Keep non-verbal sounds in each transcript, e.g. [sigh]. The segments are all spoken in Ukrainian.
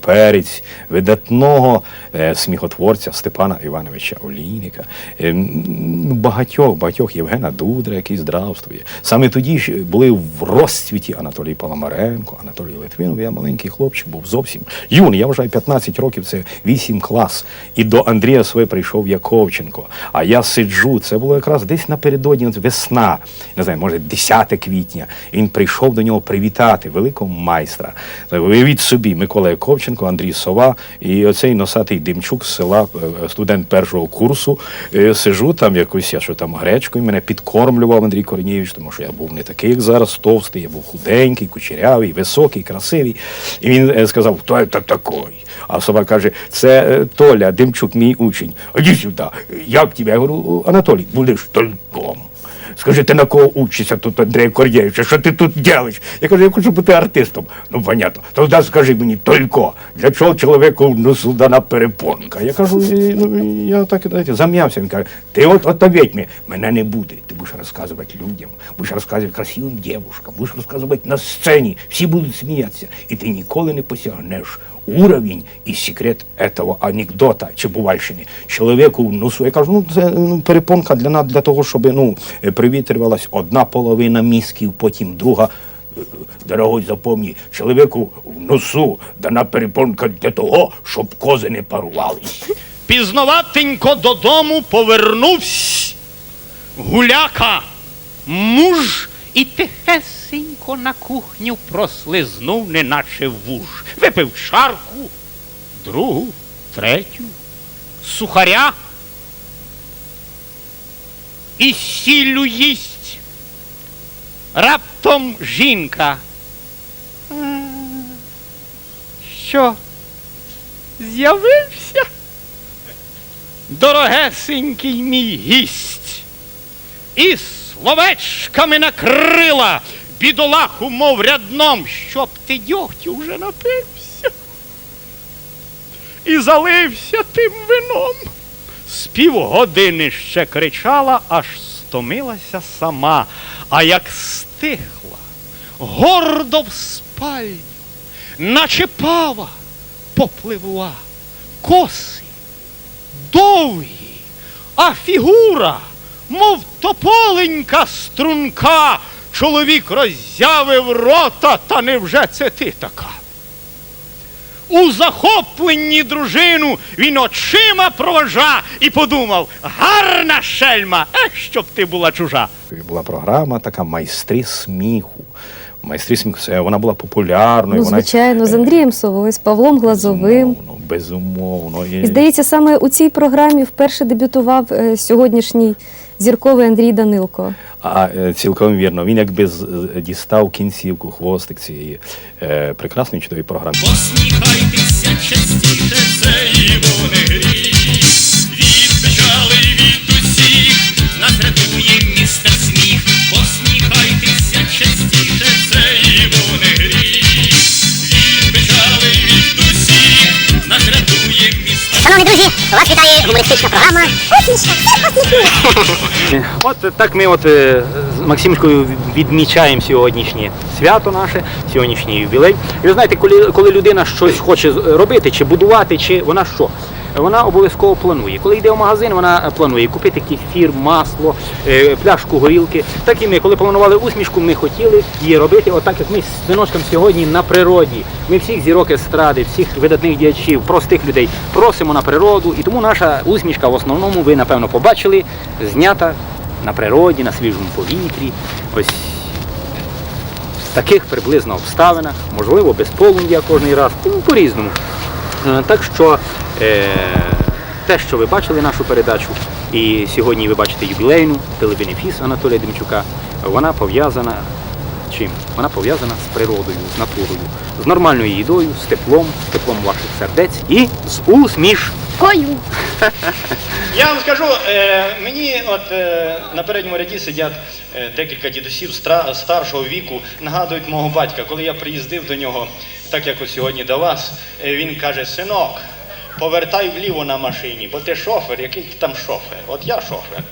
перець видатного е, сміхотворця Степана Івановича Олійника, е, ну, багатьох, багатьох Євгена Дудра, який здравствує. Саме тоді ж були в розцвіті Анатолій Паламаренко, Анатолій Литвинов. Я маленький хлопчик був зовсім юний. Я вважаю, 15 років це 8 клас. І до Андрія своє прийшов Яковченко. А я сиджу. Це було якраз десь напередодні весна, не знаю, може, 10 квітня. І він прийшов до нього привітати великого майстра. Уявіть собі, Микола Яковченко, Андрій Сова і оцей носатий Димчук з села, е, студент першого курсу. Е, Сижу там якусь, я що там гречкою, мене підкормлював Андрій Корнієвич, тому що я був не такий, як зараз, товстий, я був худенький, кучерявий, високий, красивий. І він е, сказав, хто це такий? А сова каже, це е, Толя Димчук, мій учень. Іди сюди. Як тебе? Я говорю, Анатолій, будеш толком. Скажи, ти на кого учишся тут, Андрій Кордєвич? Що ти тут робиш? Я кажу, я хочу бути артистом. Ну, понятно. Тоді скажи мені, тільки, для чого чоловіку носу дана перепонка? Я кажу, ну, я так знаєте, зам'явся. Він каже, ти от отповідь мені, мене не буде. Ти будеш розказувати людям, будеш розказувати красивим дівчинкам, будеш розказувати на сцені, всі будуть сміятися. І ти ніколи не посягнеш уровень і секрет этого анекдота чи бувальщини. Чоловіку носу. Я кажу, ну це ну, перепонка для нас для того, щоб ну, е, привітрювалась одна половина мізків, потім друга. Е, Дорогой, запомні, чоловіку в носу дана перепонка для того, щоб кози не парувались. Пізноватенько додому повернувся гуляка, муж і тихесенько на кухню прослизнув, неначе вуж. Випив чарку, другу, третю, сухаря і сіллю їсть. Раптом жінка. Що? З'явився? Дорогесенький мій гість. І словечками накрила бідолаху, мов рядном, щоб ти дьогтю вже напився. І залився тим вином. З півгодини ще кричала, аж стомилася сама, а як стихла, гордо в спальню, наче пава попливла, коси довгі, а фігура, мов тополенька струнка. Чоловік роззявив рота, та невже це ти така? У захопленні дружину він очима провожа і подумав, гарна шельма, ех, щоб ти була чужа. Була програма така майстри сміху. Майстри сміху, вона була популярною. Ну, вона, звичайно, з е, Андрієм Совою, з Павлом Глазовим. Безумовно, безумовно. І- І здається, саме у цій програмі вперше дебютував е, сьогоднішній зірковий Андрій Данилко. А е, цілком вірно, він якби дістав кінцівку, хвостик цієї е, прекрасної чудової програми. Посміхайтеся частіше, це його не гріх. Від від усіх нас рятує містер сміх. Посміхайтеся частіше, це його не друзі, вас вітає гумористична програма Усмішка. [laughs] От так ми от е, з Максимською відмічаємо сьогоднішнє свято наше, сьогоднішній ювілей. І ви знаєте, коли, коли людина щось хоче робити, чи будувати, чи вона що? Вона обов'язково планує. Коли йде в магазин, вона планує купити кефір, масло, е, пляшку горілки. Так і ми, коли планували усмішку, ми хотіли її робити, отак як ми з синочком сьогодні на природі. Ми всіх зірок естради, всіх видатних діячів, простих людей просимо на природу. І тому наша усмішка в основному, ви напевно побачили, знята на природі, на свіжому повітрі. Ось в таких приблизно обставинах, можливо, без полум'я кожний раз, ну, по-різному. Е, Так що е, те, що ви бачили нашу передачу, і сьогодні ви бачите юбілейну телебенефіс Анатолія Демчука, вона пов'язана чим? Вона пов'язана з природою, з натурою, з нормальною їдою, з теплом, з теплом ваших сердець і з усмішкою. [laughs] Я вам скажу, е, мені от е, на передньому ряді сидять е, декілька дідусів старшого віку, нагадують мого батька. Коли я приїздив до нього, так як ось сьогодні до вас, е, він каже: синок, повертай вліво на машині, бо ти шофер, який ти там шофер? От я шофер.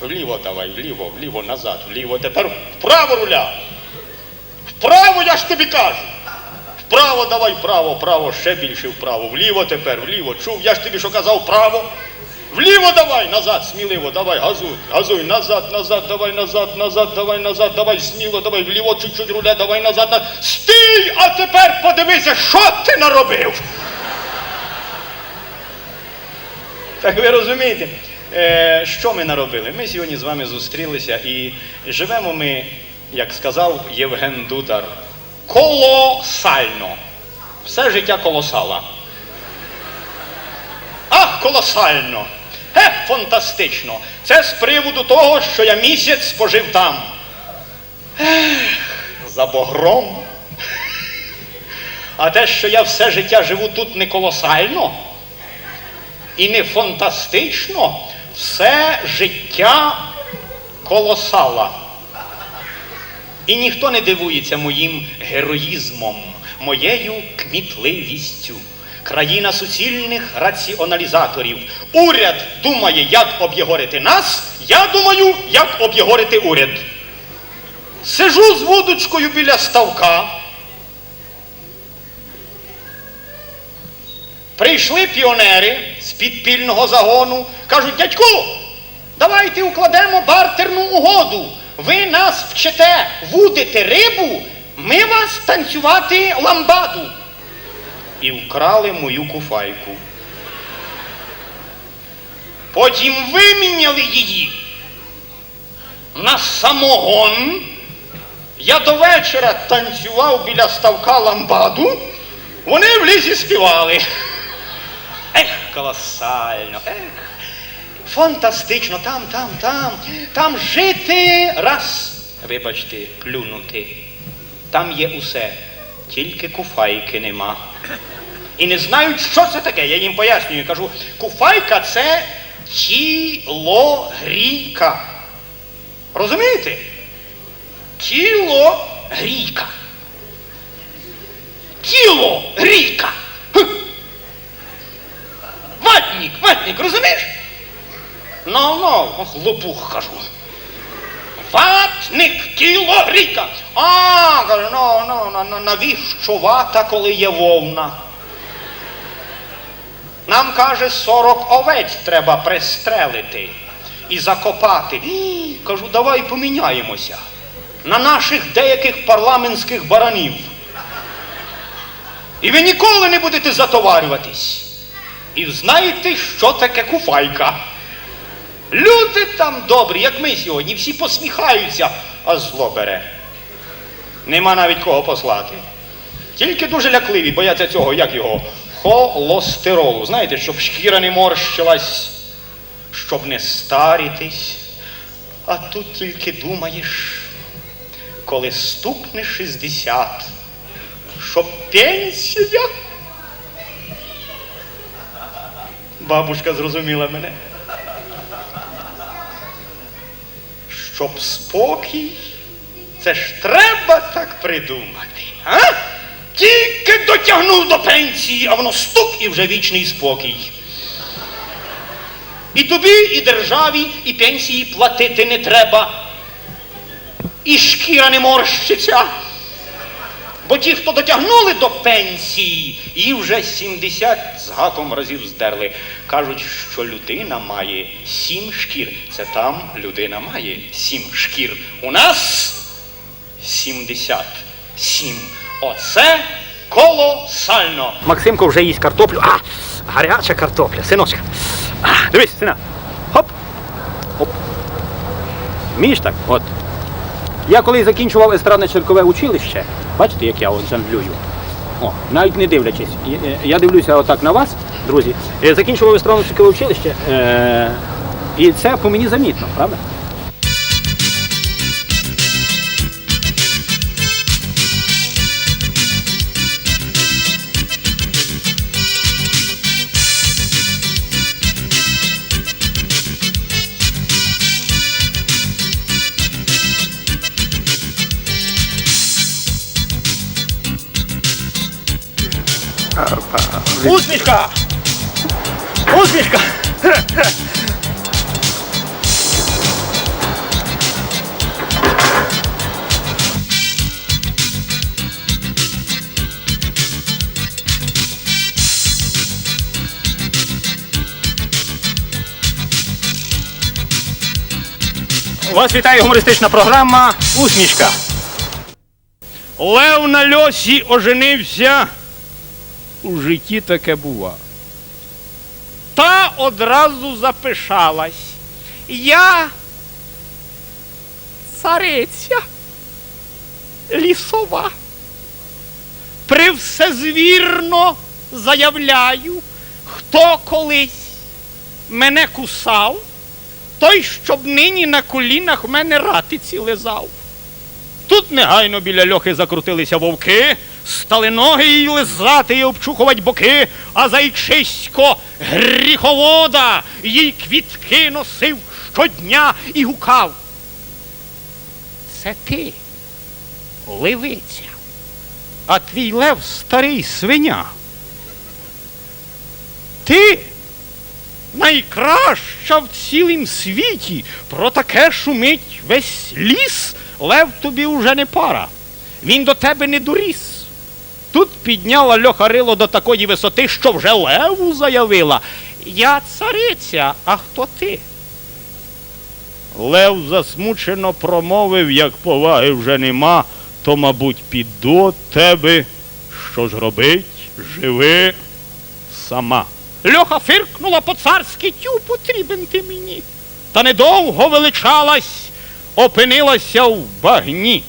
Вліво давай, вліво, вліво, назад, вліво, тепер вправо руля. Вправо, я ж тобі кажу. Вправо давай, вправо, вправо, ще більше вправо. Вліво тепер, вліво. Чув, я ж тобі що казав, вправо. Вліво давай, назад, сміливо, давай, газуй, газуй, назад, назад, давай, назад, назад, давай, назад, давай, сміло, давай, вліво, чуть-чуть руля, давай назад, на... Стій! А тепер подивися, що ти наробив. Так ви розумієте, е, що ми наробили? Ми сьогодні з вами зустрілися і живемо ми, як сказав Євген Дудар, колосально. Все життя колосала. Ах, колосально! Ех, фантастично! Це з приводу того, що я місяць спожив там. Ех, за богром. А те, що я все життя живу тут не колосально і не фантастично, все життя колосала. І ніхто не дивується моїм героїзмом, моєю кмітливістю. Країна суцільних раціоналізаторів. Уряд думає, як об'єгорити нас, я думаю, як об'єгорити уряд. Сижу з вудочкою біля ставка. Прийшли піонери з підпільного загону, кажуть, дядьку, давайте укладемо бартерну угоду. Ви нас вчите вудити рибу, ми вас танцювати ламбаду. І вкрали мою куфайку. Потім виміняли її на самогон. Я до вечора танцював біля ставка ламбаду, вони в лісі співали. Ех, колосально, ех. Фантастично, там, там, там, там жити раз, вибачте, плюнути. Там є усе, тільки куфайки нема. І не знають, що це таке. Я їм пояснюю, кажу, куфайка це тіло грійка. Розумієте? Тіло грійка. Тіло грійка. Ватник, ватник, розумієш? Ну, ну, ох, лопух кажу. Ватник, тіло грійка. А, кажу, ну, ну, ну, ну, навіщо вата, коли є вовна? Нам каже, 40 овець треба пристрелити і закопати. І, кажу, давай поміняємося на наших деяких парламентських баранів. І ви ніколи не будете затоварюватись. І знаєте, що таке куфайка? Люди там добрі, як ми сьогодні, всі посміхаються, а зло бере. Нема навіть кого послати. Тільки дуже лякливі, бояться цього, як його, холостеролу. Знаєте, щоб шкіра не морщилась, щоб не старітись. А тут тільки думаєш, коли стукне 60, щоб пенсія. Бабушка зрозуміла мене. Щоб спокій, це ж треба так придумати. А? Тільки дотягнув до пенсії, а воно стук і вже вічний спокій. І тобі, і державі, і пенсії платити не треба. І шкіра не морщиться. Бо ті, хто дотягнули до пенсії, і вже 70 з гаком разів здерли. Кажуть, що людина має сім шкір. Це там людина має сім шкір. У нас 77. Оце колосально. Максимко вже їсть картоплю. А, гаряча картопля, синочка. А, дивись, сина. Хоп. Хоп. Вмієш так? От. Я коли закінчував естрадне черкове училище, бачите, як я от жонглюю? О, навіть не дивлячись. Я- е, дивлюся отак на вас, друзі. Е, Закінчував естрадне черкове училище. Е- і це по мені замітно, правда? Усмішка! Усмішка! Вас вітає гумористична програма Усмішка. Лев на льосі оженився. У житті таке бува. Та одразу запишалась. Я цариця лісова. Привсезвірно заявляю, хто колись мене кусав, той, щоб нині на колінах в мене ратиці лизав. Тут негайно біля льохи закрутилися вовки, стали ноги їй лизати і обчухувати боки, а зайчисько гріховода їй квітки носив щодня і гукав. Це ти, ливиця, а твій лев старий свиня. Ти найкраща в цілім світі. Про таке шумить весь ліс. Лев тобі уже не пара. Він до тебе не доріс. Тут підняла льоха рило до такої висоти, що вже леву заявила. Я цариця, а хто ти? Лев засмучено промовив, як поваги вже нема, то, мабуть, піду тебе. Що ж робить? Живи сама. Льоха фиркнула по-царськи, тю потрібен ти мені. Та недовго величалась, опинилася в багні.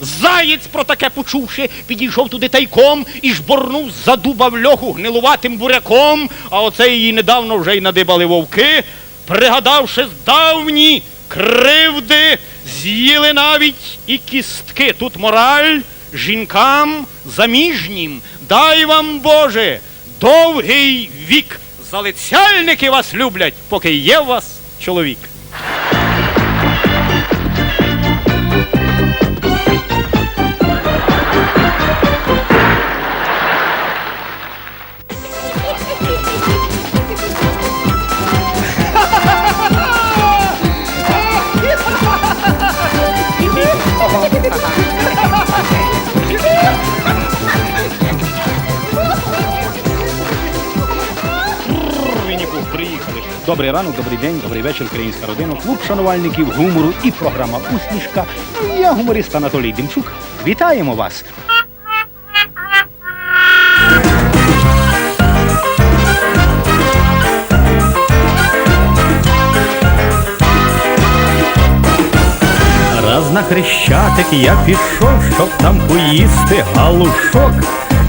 Заєць про таке почувши, підійшов туди тайком і жборнув за дуба в льоху гнилуватим буряком, а оце її недавно вже й надибали вовки, пригадавши давні кривди, з'їли навіть і кістки. Тут мораль жінкам заміжнім. Дай вам, Боже, довгий вік. Залицяльники вас люблять, поки є у вас чоловік. Добрий ранок, добрий день, добрий вечір, українська родина, клуб шанувальників гумору і програма Усмішка. Я гуморист Анатолій Демчук. Вітаємо вас! Раз на хрещатик я пішов, щоб там поїсти галушок,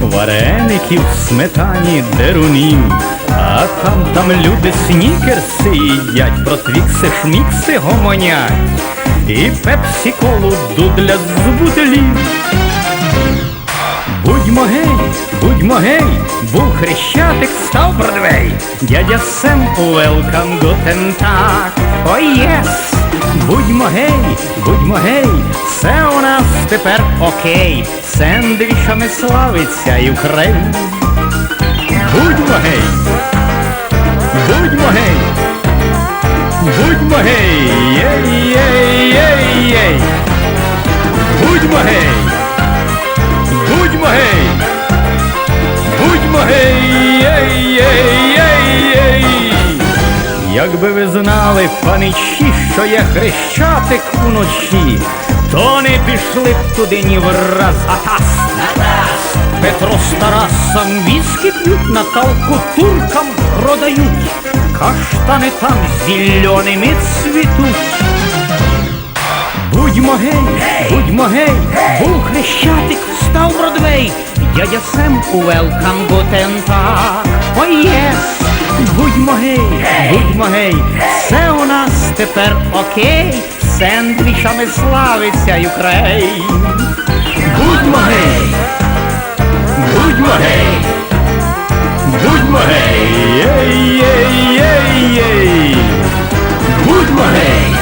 вареників, сметані, дерунів. А там там люди снікерси їдять, про твікси шмікси гомонять. І пепсі колу дудля з бутилів. Будьмо гей, будьмо гей, був хрещатик, став Бродвей. Дядя Сем, welcome, guten Tag, oh yes. Будьмо гей, будьмо гей, все у нас тепер окей. Сендвічами славиться Юкрейн. Будьмо гей, будьмо гей, будьмо гей, єй, єй, єй, єй. Будьмо гей. Будьмо гей! Будьмо гей! Ей, ей, ей, ей! Якби ви знали, паничі, що є хрещатик уночі, то не пішли б туди ні враз, а тас. Петро з Тарасом віскі п'ють, Наталку туркам продають, каштани там зеленими цвітуть. Будьмо гей, будьмо гей, був хрещатик, став Бродвей, дядя Сем, welcome, guten Tag, ой єс, будьмо гей, будьмо гей, все у нас тепер окей, сендвічами славиться Юкрейн. Будьмо гей, Money. Good morning. Good.